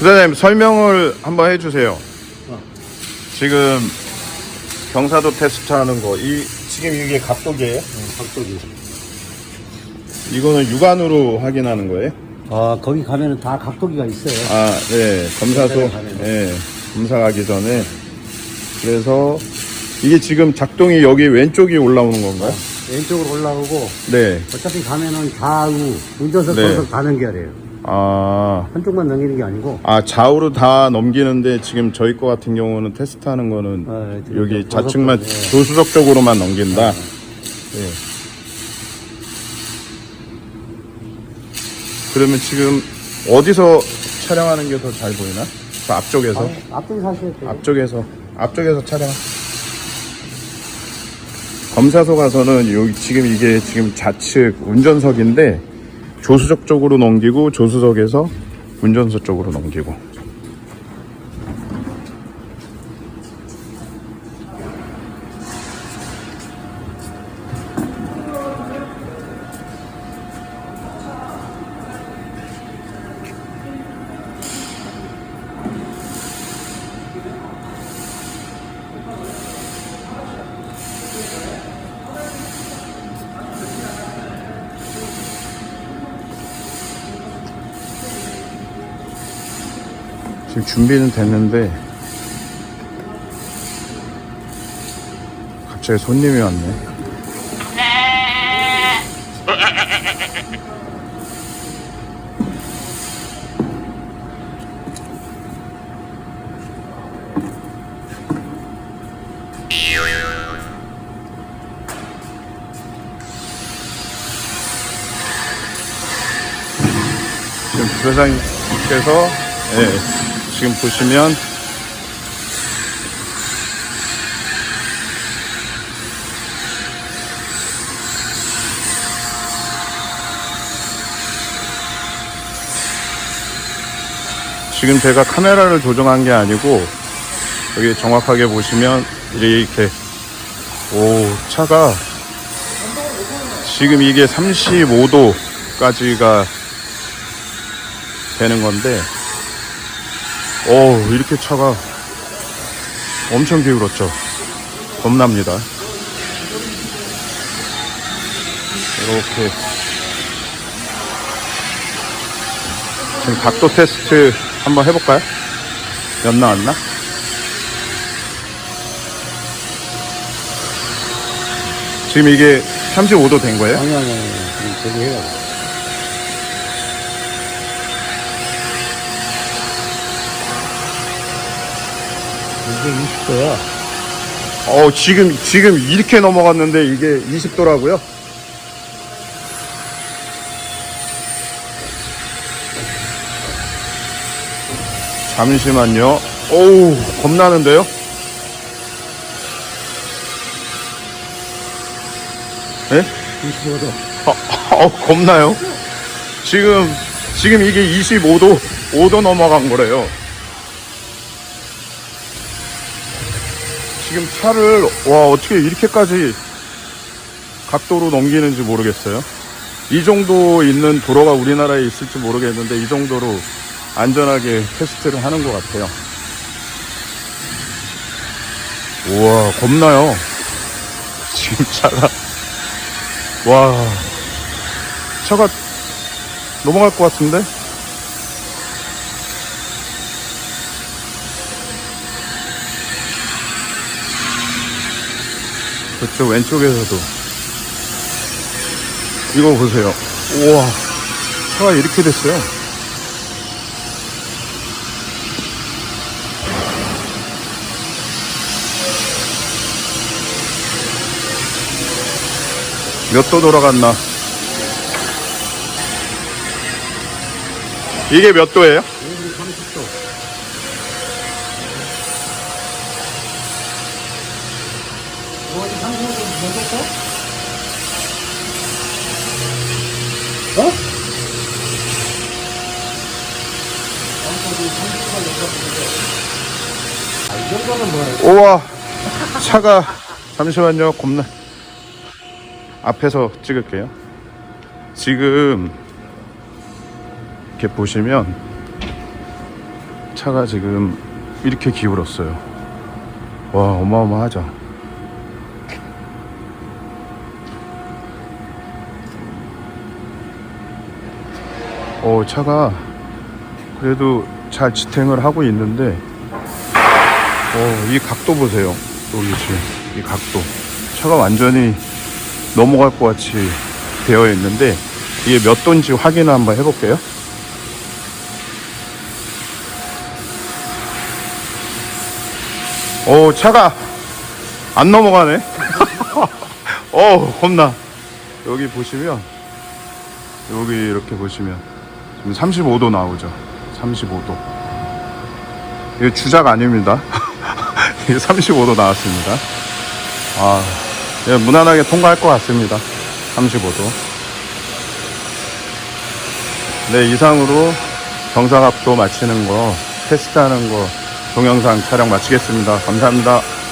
부사장님 설명을 한번 해주세요. 어. 지금 경사도 테스트 하는 거, 이 지금 이게 각도기예요? 각도기. 이거는 육안으로 확인하는 거예요? 아, 거기 가면은 다 각도기가 있어요. 아, 네. 검사소, 검사를 가면. 네. 검사 가기 전에. 그래서 이게 지금 작동이 여기 왼쪽이 올라오는 건가요? 왼쪽으로 올라오고, 네. 어차피 가면은 좌우, 운전석, 네. 전석 다 연결해요. 아, 한쪽만 넘기는 게 아니고, 아 좌우로 다 넘기는데 지금 저희 거 같은 경우는 테스트하는 거는 아, 네, 여기 좌측만 네. 조수석 쪽으로만 넘긴다. 네. 그러면 지금 어디서 촬영하는 게 더 잘 보이나? 저 앞쪽에서 아, 앞쪽에 사실 돼요. 앞쪽에서 앞쪽에서 촬영. 검사소 가서는 여기 지금 이게 지금 좌측 운전석인데 조수석 쪽으로 넘기고 조수석에서 운전석 쪽으로 넘기고. 지금 준비는 됐는데 갑자기 손님이 왔네. 지금 부사장님께서 예, 지금 보시면 지금 제가 카메라를 조정한 게 아니고 여기 정확하게 보시면 이렇게 오 차가 지금 이게 35도까지가 되는 건데 오 이렇게 차가 엄청 기울었죠 겁납니다 이렇게 지금 각도 테스트 한번 해볼까요? 몇 나왔나? 지금 이게 35도 된 거예요? 아니, 아니, 아니. 저기 해요. 이게 20도야. 어, 지금, 지금 이렇게 넘어갔는데 이게 20도라고요? 잠시만요. 어우, 겁나는데요? 예? 25도. 어, 어, 겁나요? 지금, 지금 이게 25도, 5도 넘어간 거래요. 지금 차를, 와, 어떻게 이렇게까지 각도로 넘기는지 모르겠어요. 이 정도 있는 도로가 우리나라에 있을지 모르겠는데, 이 정도로 안전하게 테스트를 하는 것 같아요. 우와, 겁나요. 지금 차가. 와, 차가 넘어갈 것 같은데? 그쪽 왼쪽에서도. 이거 보세요. 우와, 차가 이렇게 됐어요. 몇 도 돌아갔나? 이게 몇 도예요? 여기 30도. 어디 30도 넘었어? 어? 우와 차가 잠시만요 겁나 앞에서 찍을게요 지금 이렇게 보시면 차가 지금 이렇게 기울었어요. 와, 어마어마하죠. 어, 차가 그래도 잘 지탱을 하고 있는데, 어, 이 각도 보세요. 여기 지금 이 각도. 차가 완전히 넘어갈 것 같이 되어 있는데, 이게 몇 도인지 확인을 한번 해볼게요. 오, 차가 안 넘어가네. 어, 겁나. 여기 보시면, 여기 이렇게 보시면, 지금 35도 나오죠. 35도. 이거 주작 아닙니다. 이게 35도 나왔습니다. 아, 예, 무난하게 통과할 것 같습니다. 35도. 네, 이상으로 정상압도 마치는 거, 테스트하는 거, 동영상 촬영 마치겠습니다. 감사합니다.